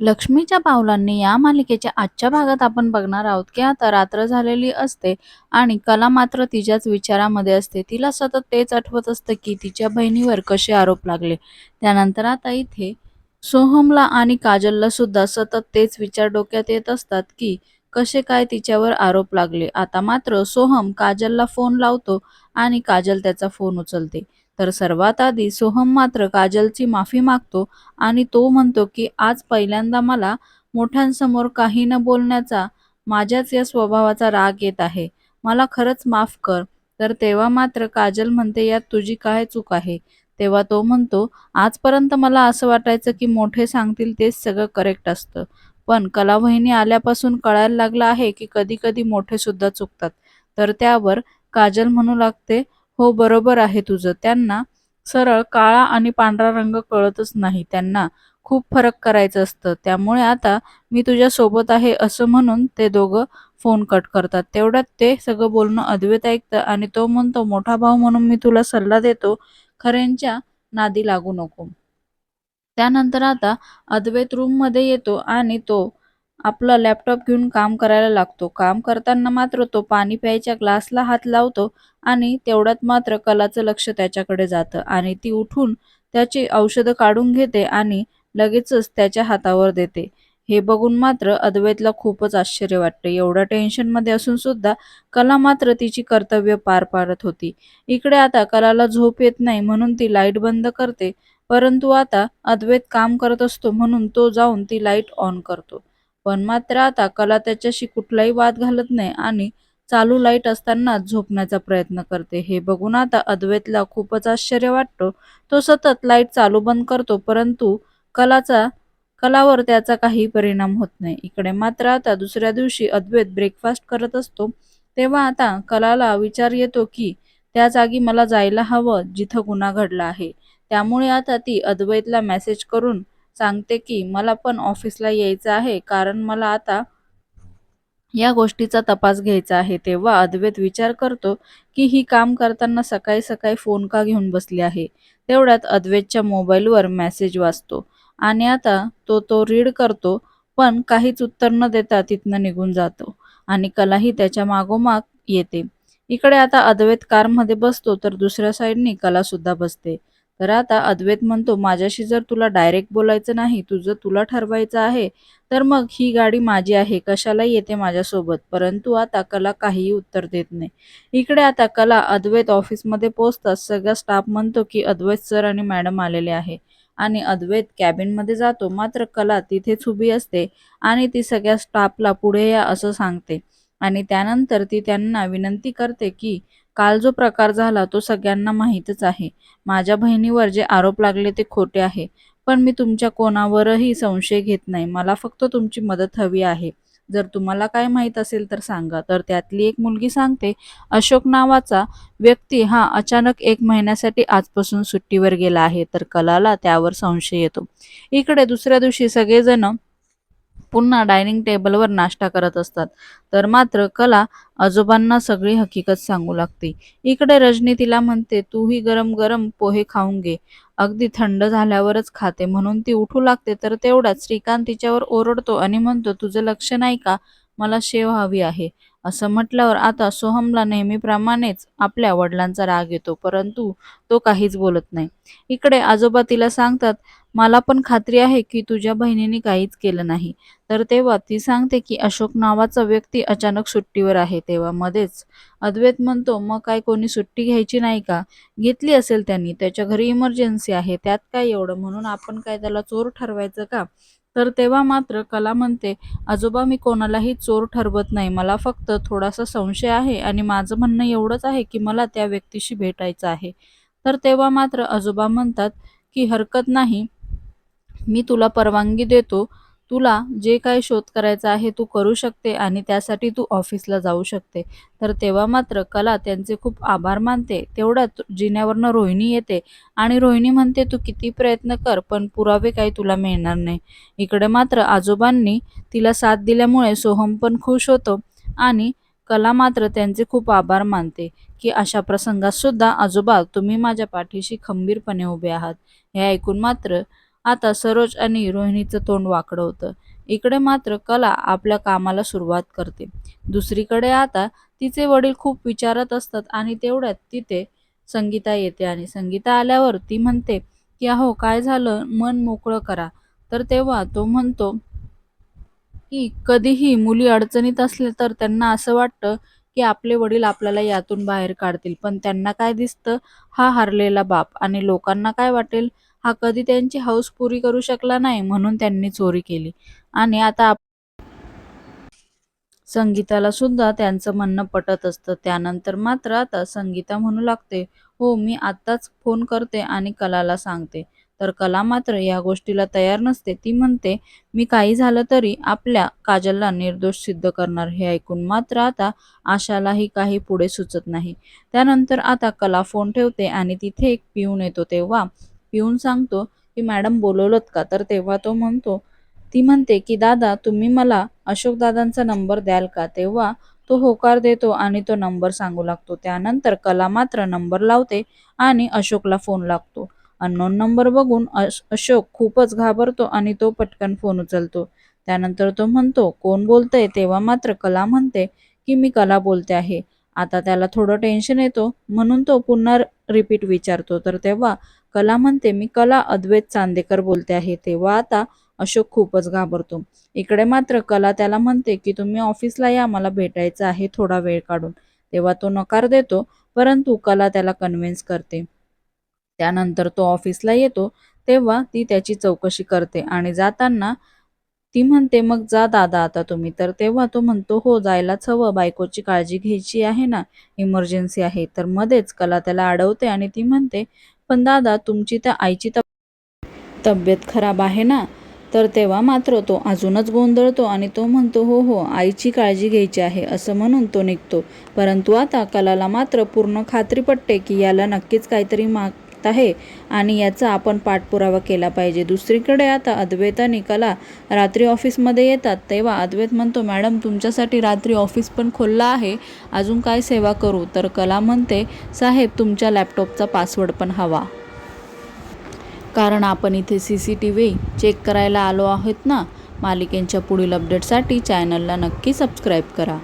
लक्ष्मीच्या पावलांनी या मालिकेच्या आजच्या भागात आपण बघणार आहोत की आता रात्र झालेली असते आणि कला मात्र तिच्याच विचारामध्ये असते. तिला सतत तेच आठवत असतं की तिच्या बहिणीवर कसे आरोप लागले. त्यानंतर आता इथे सोहमला आणि काजलला सुद्धा सतत तेच विचार डोक्यात येत असतात की कसे काय तिच्यावर आरोप लागले. आता मात्र सोहम काजलला फोन लावतो आणि काजल त्याचा फोन उचलते. तर सर्वात आधी सोहम मात्र काजलची माफी मागतो आणि तो म्हणतो की आज पहिल्यांदा मला मोठ्यांसमोर काही न बोलण्याचा माझ्याच या स्वभावाचा राग येत आहे. मला खरंच माफ कर. तर तेव्हा मात्र काजल म्हणते यात तुझी काय चूक आहे? तेव्हा तो म्हणतो आजपर्यंत मला असं वाटायचं की मोठे सांगतील तेच सगळं करेक्ट असतं. पण कलावहिनी आल्यापासून कळायला लागलं आहे की कधी कधी मोठे सुद्धा चुकतात. तर त्यावर काजल म्हणू लागते हो बरोबर आहे तुझं. त्यांना सरळ काळा आणि पांढरा रंग कळतच नाही. त्यांना खूप फरक करायचं असतं. त्यामुळे आता मी तुझ्या सोबत आहे असं म्हणून ते दोघं फोन कट करतात. तेवढ्यात ते सगळं बोलणं अद्वैत ऐकतं आणि तो म्हणतो मोठा भाऊ म्हणून मी तुला सल्ला देतो. खऱ्यांच्या नादी लागू नको. त्यानंतर आता अद्वैत रूममध्ये येतो आणि तो आपला लॅपटॉप घेऊन काम करायला लागतो. काम करताना मात्र तो पाणी प्यायच्या ग्लासला हात लावतो आणि तेवढ्यात मात्र कलाचं लक्ष त्याच्याकडे जातं आणि ती उठून त्याची औषधं काढून घेते आणि लगेचच त्याच्या हातावर देते. हे बघून मात्र अद्वैतला खूपच आश्चर्य वाटते. एवढ्या टेन्शनमध्ये असून सुद्धा कला मात्र तिची कर्तव्य पार पाडत होती. इकडे आता कलाला झोप येत नाही म्हणून ती लाइट बंद करते. परंतु आता अद्वैत काम करत असतो म्हणून तो जाऊन ती लाइट ऑन करतो. पण मात्र आता कला त्याच्याशी कुठलाही वाद घालत नाही आणि चालू लाइट असताना झोपण्याचा प्रयत्न करते. हे बघून आता अद्वैतला खूपच आश्चर्य वाटतो. तो सतत लाइट चालू बंद करतो परंतु कलाचा कलावर त्याचा काही परिणाम होत नाही. इकडे मात्र आता दुसऱ्या दिवशी अद्वैत ब्रेकफास्ट करत असतो. तेव्हा आता कलाला विचार येतो की त्या जागी मला जायला हवं जिथं गुन्हा घडला आहे. त्यामुळे आता ती अद्वैतला मेसेज करून सांगते की मला पण ऑफिसला यायचं आहे कारण मला आता या गोष्टीचा तपास घ्यायचा आहे. तेव्हा अद्वैत विचार करतो की ही काम करताना सकाळी सकाळी फोन का घेऊन बसली आहे? तेवढ्यात अद्वैतच्या मोबाईलवर मेसेज वाचतो. आणि आता तो तो रीड करतो पण काहीच उत्तर न देता तिथनं निघून जातो आणि कलाही त्याच्या मागोमाग येते. इकडे आता अद्वैत कारमध्ये बसतो तर दुसऱ्या साईडनी कला सुद्धा बसते. तर आता अद्वैत म्हणतो माझ्याशी जर तुला डायरेक्ट बोलायचं नाही तुझं तुला ठरवायचं आहे तर मग ही गाडी माझी आहे कशाला येते माझ्यासोबत. परंतु आता कला काहीही उत्तर देत नाही. इकडे आता कला अद्वैत ऑफिसमध्ये पोहोचताच सगळा स्टाफ म्हणतो की अद्वैत सर आणि मॅडम आलेले आहे. आणि अद्वैत कॅबिनमध्ये जातो मात्र कला तिथेच उभी असते आणि ती सगळ्या स्टाफला पुढे या असं सांगते. आणि त्यानंतर ती त्यांना विनंती करते की काल जो प्रकार झाला तो सगळ्यांना माहीतच आहे. माझ्या बहिणीवर जे आरोप लागले ते खोटे आहे. पण मी तुमच्या कोणावरही संशय घेत नाही. मला फक्त तुमची मदत हवी आहे. जर तुम्हाला काय माहीत असेल तर सांगा. तर त्यातली एक मुलगी सांगते अशोक नावाचा व्यक्ती हा अचानक एक महिन्यासाठी आजपासून सुट्टीवर गेला आहे. तर कलाला त्यावर संशय येतो. इकडे दुसऱ्या दिवशी सगळेजण पुन्हा डायनिंग टेबलवर नाश्ता करत असतात. तर मात्र कला आजोबांना सगळी हकीकत सांगू लागते. इकडे रजनी तिला म्हणते तूही गरम गरम पोहे खाऊन घे. अगदी थंड झाल्यावरच खाते. म्हणून ती उठू लागते. तर तेवढ्यात श्रीकांत तिच्यावर ओरडतो आणि म्हणतो तुझं लक्ष नाही का? मला शेव हवी आहे. असं म्हटल्यावर आता सोहमला नेहमीप्रमाणेच आपल्या वडिलांचा राग येतो परंतु तो काहीच बोलत नाही. इकडे आजोबा तिला सांगतात मला पण खात्री आहे की तुझ्या बहिणीने काहीच केलं नाही. तर तेव्हा ती सांगते की अशोक नावाचा व्यक्ती अचानक सुट्टीवर आहे. तेव्हा मध्येच अद्वैत म्हणतो मग काय कोणी सुट्टी घ्यायची नाही का? घेतली असेल त्यांनी त्याच्या घरी इमर्जन्सी आहे त्यात काय एवढं? म्हणून आपण काय त्याला चोर ठरवायचं का? तर तेव्हा मात्र कला म्हणते आजोबा मी कोणालाही चोर ठरवत नाही. मला फक्त थोडासा संशय आहे आणि माझं म्हणणं एवढंच आहे की मला त्या व्यक्तीशी भेटायचं आहे. तर तेव्हा मात्र आजोबा म्हणतात की हरकत नाही. मी तुला परवानगी देतो. तुला जे काही शोध करायचा आहे तू करू शकते आणि त्यासाठी तू ऑफिसला जाऊ शकते. तर तेव्हा मात्र कला त्यांचे खूप आभार मानते. तेवढ्यात जिन्यावरनं रोहिणी येते आणि रोहिणी म्हणते तू किती प्रयत्न कर पण पुरावे काही तुला मिळणार नाही. इकडे मात्र आजोबांनी तिला साथ दिल्यामुळे सोहम पण खुश होतो आणि कला मात्र त्यांचे खूप आभार मानते की अशा प्रसंगात सुद्धा आजोबा तुम्ही माझ्या पाठीशी खंबीरपणे उभे आहात. हे ऐकून मात्र आता सरोज आणि रोहिणीचं तोंड वाकडं होतं. इकडे मात्र कला आपल्या कामाला सुरुवात करते. दुसरीकडे आता तिचे वडील खूप विचारत असतात आणि तेवढ्यात तिथे संगीता येते आणि संगीता आल्यावर ती म्हणते की अहो काय झालं? मन मोकळं करा. तर तेव्हा तो म्हणतो की कधीही मुली अडचणीत असले तर त्यांना असं वाटतं की आपले वडील आपल्याला यातून बाहेर काढतील. पण त्यांना काय दिसतं? हा हारलेला बाप. आणि लोकांना काय वाटेल? हा कधी त्यांची हौस पुरी करू शकला नाही म्हणून त्यांनी चोरी केली. आणि आता संगीताला सुद्धा त्यांचं म्हणणं पटत असतं. त्यानंतर मात्र आता संगीता म्हणू लागते हो मी आत्ताच फोन करते आणि कलाला सांगते. तर कला मात्र या गोष्टीला तयार नसते. ती म्हणते मी काही झालं तरी आपल्या काजलला निर्दोष सिद्ध करणार हे ऐकून मात्र आता आशालाही काही पुढे सुचत नाही. त्यानंतर आता कला फोन ठेवते आणि तिथे एक पिऊन येतो तेव्हा पिऊन सांगतो की मॅडम बोलवलं का? तर तेव्हा तो म्हणतो ती म्हणते की दादा तुम्ही मला अशोक दादांचा नंबर द्याल का? तेव्हा तो होकार देतो आणि तो नंबर सांगू लागतो. त्यानंतर कला मात्र नंबर लावते आणि अशोकला फोन लागतो. अननोन नंबर बघून अश अशोक खूपच घाबरतो आणि तो पटकन फोन उचलतो. त्यानंतर तो म्हणतो कोण बोलतंय? तेव्हा मात्र कला म्हणते की मी कला बोलते आहे. आता त्याला थोडं टेन्शन येतो. म्हणून तो पुन्हा रिपीट विचारतो. तर तेव्हा कला म्हणते मी कला अद्वैत चांदेकर बोलते आहे. तेव्हा आता अशोक खूपच घाबरतो. इकडे मात्र कला त्याला म्हणते की तुम्ही ऑफिसला या मला भेटायचं आहे थोडा वेळ काढून. तेव्हा तो नकार देतो परंतु कला त्याला कन्व्हिन्स करते. त्यानंतर तो ऑफिसला येतो. तेव्हा ती त्याची चौकशी करते आणि जाताना ती म्हणते मग जा दादा आता तुम्ही. तर तेव्हा तो म्हणतो हो जायलाच हवं. बायकोची काळजी घ्यायची आहे ना. इमर्जन्सी आहे. तर मध्येच कला त्याला अडवते आणि ती म्हणते पण दादा तुमची त्या आईची तब तब्येत खराब आहे ना. तर तेव्हा मात्र तो अजूनच गोंधळतो आणि तो म्हणतो हो हो आईची काळजी घ्यायची आहे. असं म्हणून तो निघतो. परंतु आता कलाला मात्र पूर्ण खात्री पटते की याला नक्कीच काहीतरी माग आवश्यकता आहे. आणि याचा आपण पाठपुरावा केला पाहिजे. दुसरीकडे आता अद्वैत आणि कला रात्री ऑफिसमध्ये येतात. तेव्हा अद्वैत म्हणतो मॅडम तुमच्यासाठी रात्री ऑफिस पण खोललं आहे. अजून काय सेवा करू? तर कला म्हणते साहेब तुमच्या लॅपटॉपचा पासवर्ड पण हवा. कारण आपण इथे C C T V check करायला आलो आहोत ना? मालिकेंच्या पुढील अपडेटसाठी चॅनलला नक्की सबस्क्राईब करा.